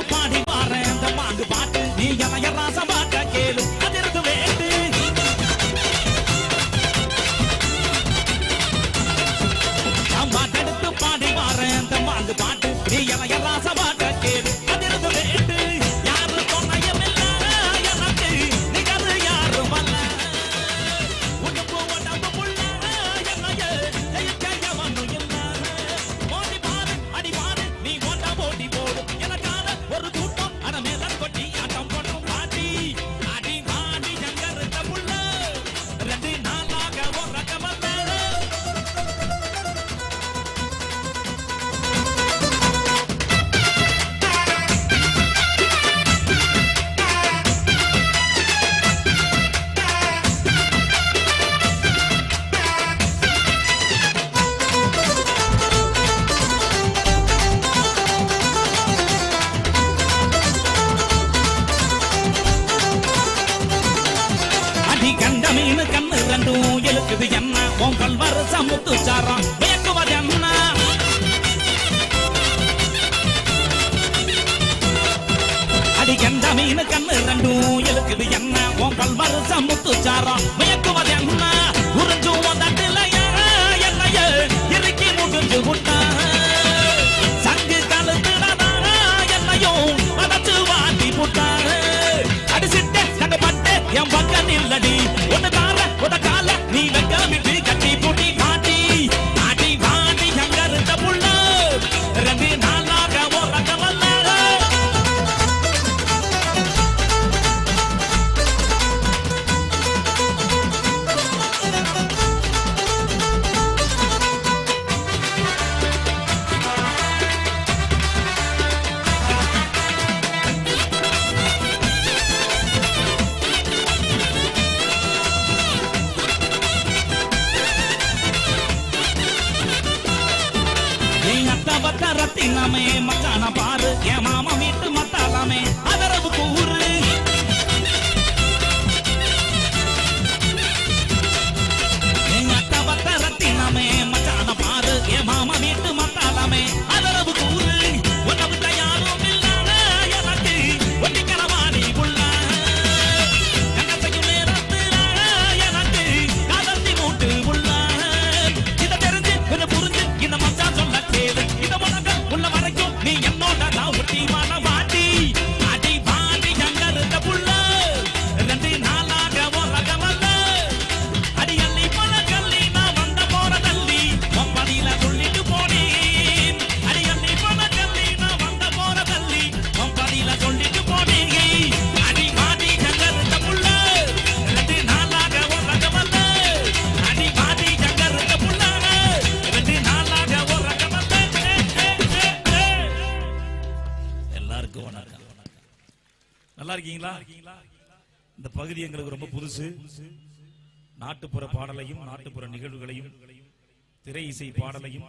பாட்டு பாடி இருக்குது என்ன? உன் பல்வரச முத்துச்சாரம் மயக்குவது என்ன? அடி மீன் கண்ணு ரெண்டும் இருக்குது என்ன? உன் பல்வரச முத்துச்சாரம் மயக்குவது என்ன? உறிஞ்சு தட்டுல என்னைய இறுக்கி முடிஞ்சு விட்டா சங்கு என்னையும் வாட்டி புட்டா. அடிச்சிட்டு நாங்க பட்டு என் பக்கம் இல்லடி ஒன்று தார ரத்தினமே மச்சான பாரு. என் மாமா வீட்டு எல்லாருக்கும் வணக்கம் நல்லா இருக்கீங்களா? இந்த பகுதி எங்களுக்கு ரொம்ப புதுசு. நாட்டுப்புற பாடலையும் நாட்டுப்புற நிகழ்வுகளையும் திரை இசை பாடலையும்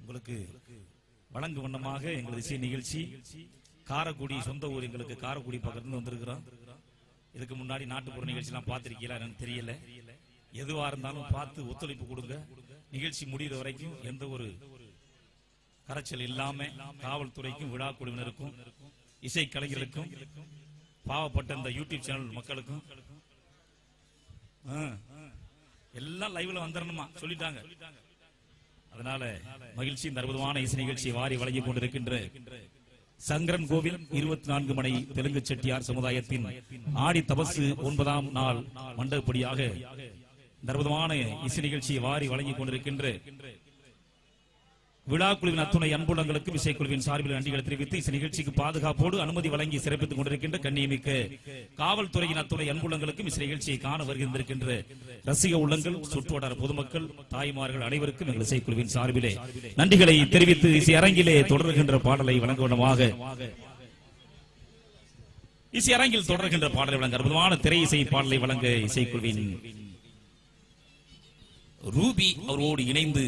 உங்களுக்கு வழங்கு வண்ணமாக எங்களது இசை நிகழ்ச்சி காரக்குடி சொந்த ஊர் எங்களுக்கு காரக்குடி பக்கத்துல வந்திருக்கிறோம். இதுக்கு முன்னாடி நாட்டுப்புற நிகழ்ச்சிலாம் பார்த்திருக்கீங்களா எனக்கு தெரியல. எதுவா இருந்தாலும் பார்த்து ஒத்துழைப்பு கொடுங்க. நிகழ்ச்சி முடிகிற வரைக்கும் எந்த ஒரு கரைச்சல் இல்லாம காவல்துறைக்கும் விழா குழுவினருக்கும் இசை கலைஞர்களுக்கும் பாவப்பட்ட இந்த யூடியூப் சேனல் மக்களுக்கும் எல்லாம் லைவ்ல வந்துடணுமா சொல்லிட்டாங்க. அதனால மகிழ்ச்சி இந்த அற்புதமான இசை நிகழ்ச்சியை வாரி வழங்கிக் கொண்டிருக்கின்ற சங்கரன் கோவில் இருபத்தி நான்கு மணி தெலுங்கு செட்டியார் சமுதாயத்தின் ஆடி தபசு ஒன்பதாம் நாள் மண்டபடியாக இந்த அற்புதமான இசை நிகழ்ச்சியை வாரி வழங்கிக் கொண்டிருக்கின்ற விழா குழுவின் அத்துணை அன்புள்ளங்களுக்கும் இசைக்குழுவின் சார்பில் நன்றிகளை தெரிவித்து இந்த நிகழ்ச்சிக்கு பாதுகாப்போடு அனுமதி வழங்கி சிறப்பித்துக் கொண்டிருக்கின்ற கண்ணியமிக்கு காவல்துறையின் அத்துணை அன்புள்ளங்களுக்கும் இந்த நிகழ்ச்சியை காண வருகின்றிருக்கின்ற ரசிக உள்ளங்கள் சுற்றுவட்டார பொதுமக்கள் தாய்மார்கள் அனைவருக்கும் எங்கள் இசைக்குழுவின் சார்பிலே நன்றிகளை தெரிவித்து இசை அரங்கிலே தொடர்கின்ற பாடலை வழங்குவனமாக இசை அரங்கில் தொடர்கின்ற பாடலை வழங்க அற்புதமான திரை இசை பாடலை வழங்க இசைக்குழுவின் ரூபி அவரோடு இணைந்து